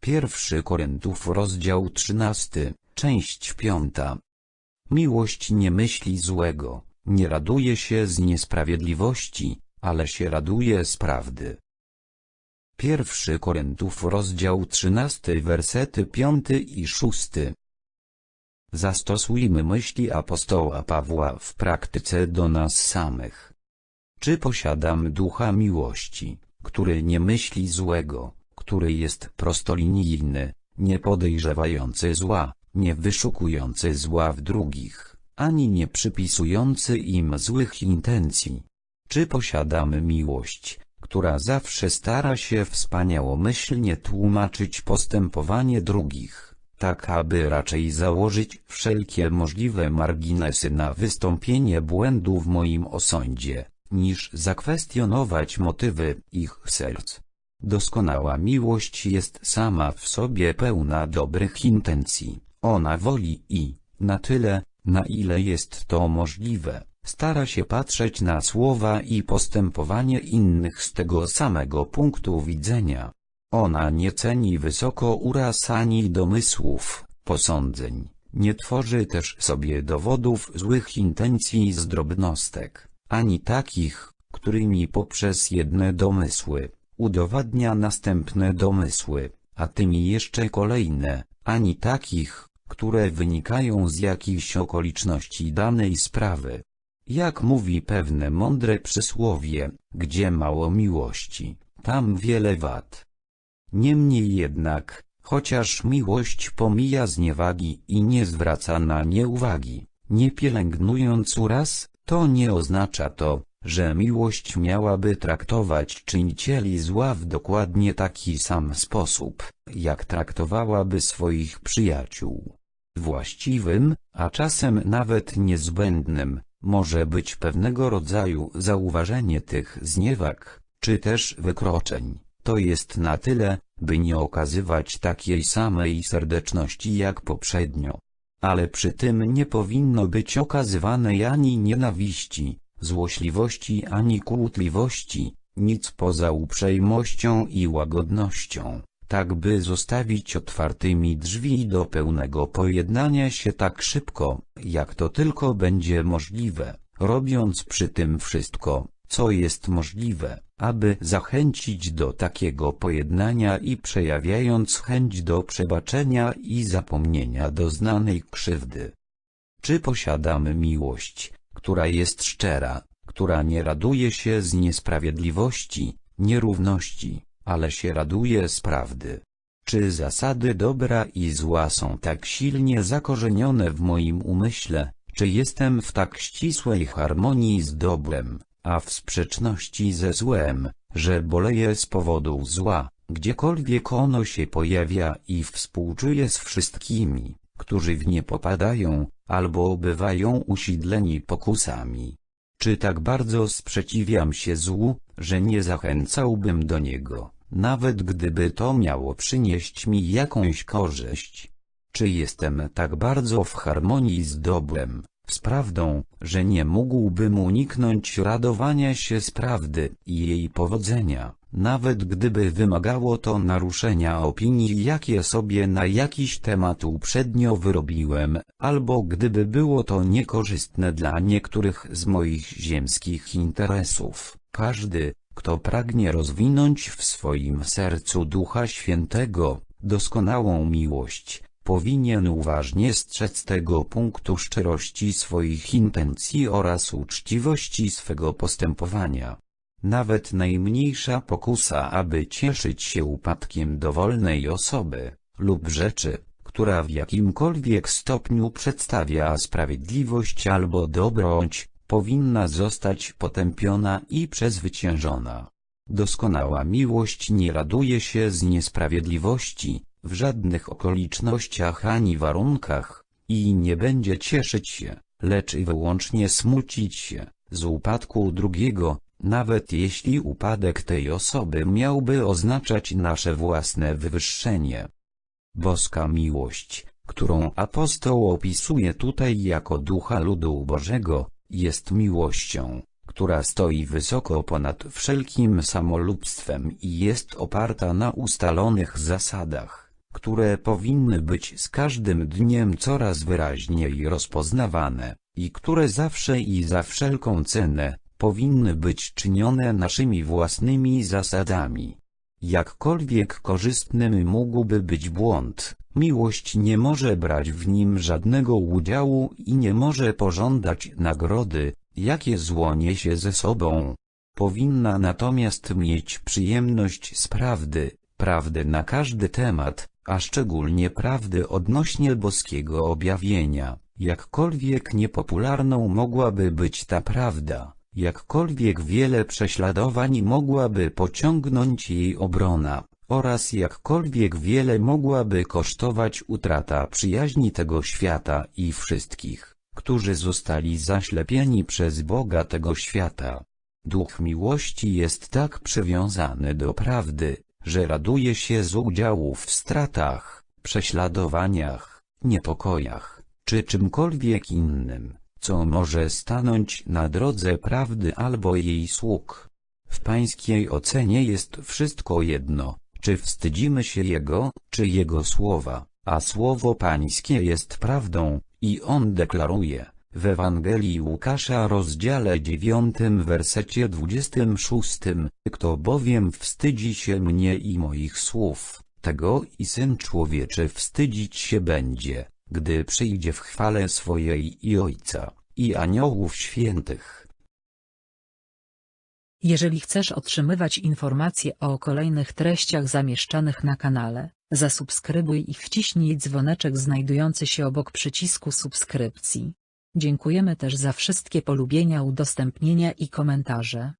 Pierwszy Koryntów rozdział 13, część 5. Miłość nie myśli złego, nie raduje się z niesprawiedliwości, ale się raduje z prawdy. Pierwszy Koryntów rozdział 13 wersety 5 i 6 Zastosujmy myśli apostoła Pawła w praktyce do nas samych. Czy posiadam ducha miłości, który nie myśli złego, który jest prostolinijny, nie podejrzewający zła, nie wyszukujący zła w drugich, ani nie przypisujący im złych intencji? Czy posiadamy miłość, która zawsze stara się wspaniałomyślnie tłumaczyć postępowanie drugich, tak aby raczej założyć wszelkie możliwe marginesy na wystąpienie błędu w moim osądzie, niż zakwestionować motywy ich serc. Doskonała miłość jest sama w sobie pełna dobrych intencji, ona woli i, na tyle, na ile jest to możliwe, stara się patrzeć na słowa i postępowanie innych z tego samego punktu widzenia. Ona nie ceni wysoko uraz ani domysłów, posądzeń, nie tworzy też sobie dowodów złych intencji z drobnostek, ani takich, którymi poprzez jedne domysły, udowadnia następne domysły, a tymi jeszcze kolejne, ani takich, które wynikają z jakichś okoliczności danej sprawy. Jak mówi pewne mądre przysłowie, gdzie mało miłości, tam wiele wad. Niemniej jednak, chociaż miłość pomija zniewagi i nie zwraca na nie uwagi, nie pielęgnując uraz, to nie oznacza to, że miłość miałaby traktować czynicieli zła w dokładnie taki sam sposób, jak traktowałaby swoich przyjaciół. Właściwym, a czasem nawet niezbędnym, może być pewnego rodzaju zauważenie tych zniewag, czy też wykroczeń. To jest na tyle, by nie okazywać takiej samej serdeczności jak poprzednio. Ale przy tym nie powinno być okazywanej ani nienawiści, złośliwości ani kłótliwości, nic poza uprzejmością i łagodnością, tak by zostawić otwartymi drzwi do pełnego pojednania się tak szybko, jak to tylko będzie możliwe, robiąc przy tym wszystko, co jest możliwe, aby zachęcić do takiego pojednania i przejawiając chęć do przebaczenia i zapomnienia doznanej krzywdy. Czy posiadamy miłość, która jest szczera, która nie raduje się z niesprawiedliwości, nierówności, ale się raduje z prawdy. Czy zasady dobra i zła są tak silnie zakorzenione w moim umyśle, czy jestem w tak ścisłej harmonii z dobrem, a w sprzeczności ze złem, że boleję z powodu zła, gdziekolwiek ono się pojawia i współczuję z wszystkimi, którzy w nie popadają, albo bywają usidleni pokusami. Czy tak bardzo sprzeciwiam się złu, że nie zachęcałbym do niego, nawet gdyby to miało przynieść mi jakąś korzyść? Czy jestem tak bardzo w harmonii z dobrem, z prawdą, że nie mógłbym uniknąć radowania się z prawdy i jej powodzenia, nawet gdyby wymagało to naruszenia opinii jakie sobie na jakiś temat uprzednio wyrobiłem, albo gdyby było to niekorzystne dla niektórych z moich ziemskich interesów. Każdy, kto pragnie rozwinąć w swoim sercu Ducha Świętego, doskonałą miłość, powinien uważnie strzec tego punktu szczerości swoich intencji oraz uczciwości swego postępowania. Nawet najmniejsza pokusa aby cieszyć się upadkiem dowolnej osoby, lub rzeczy, która w jakimkolwiek stopniu przedstawia sprawiedliwość albo dobroć, powinna zostać potępiona i przezwyciężona. Doskonała miłość nie raduje się z niesprawiedliwości, w żadnych okolicznościach ani warunkach, i nie będzie cieszyć się, lecz i wyłącznie smucić się, z upadku drugiego, nawet jeśli upadek tej osoby miałby oznaczać nasze własne wywyższenie. Boska miłość, którą apostoł opisuje tutaj jako ducha ludu Bożego, jest miłością, która stoi wysoko ponad wszelkim samolubstwem i jest oparta na ustalonych zasadach które powinny być z każdym dniem coraz wyraźniej rozpoznawane, i które zawsze i za wszelką cenę, powinny być czynione naszymi własnymi zasadami. Jakkolwiek korzystnym mógłby być błąd, miłość nie może brać w nim żadnego udziału i nie może pożądać nagrody, jakie zło niesie ze sobą. Powinna natomiast mieć przyjemność z prawdy, prawdy na każdy temat, a szczególnie prawdy odnośnie boskiego objawienia, jakkolwiek niepopularną mogłaby być ta prawda. Jakkolwiek wiele prześladowań mogłaby pociągnąć jej obrona, oraz jakkolwiek wiele mogłaby kosztować utrata przyjaźni tego świata i wszystkich, którzy zostali zaślepieni przez Boga tego świata. Duch miłości jest tak przywiązany do prawdy, że raduje się z udziału w stratach, prześladowaniach, niepokojach, czy czymkolwiek innym, co może stanąć na drodze prawdy albo jej sług. W pańskiej ocenie jest wszystko jedno, czy wstydzimy się Jego, czy Jego słowa, a słowo pańskie jest prawdą, i On deklaruje, w Ewangelii Łukasza rozdziale 9 wersecie 26, kto bowiem wstydzi się mnie i moich słów, tego i Syn Człowieczy wstydzić się będzie, gdy przyjdzie w chwale swojej i Ojca, i aniołów świętych. Jeżeli chcesz otrzymywać informacje o kolejnych treściach zamieszczanych na kanale, zasubskrybuj i wciśnij dzwoneczek znajdujący się obok przycisku subskrypcji. Dziękujemy też za wszystkie polubienia, udostępnienia i komentarze.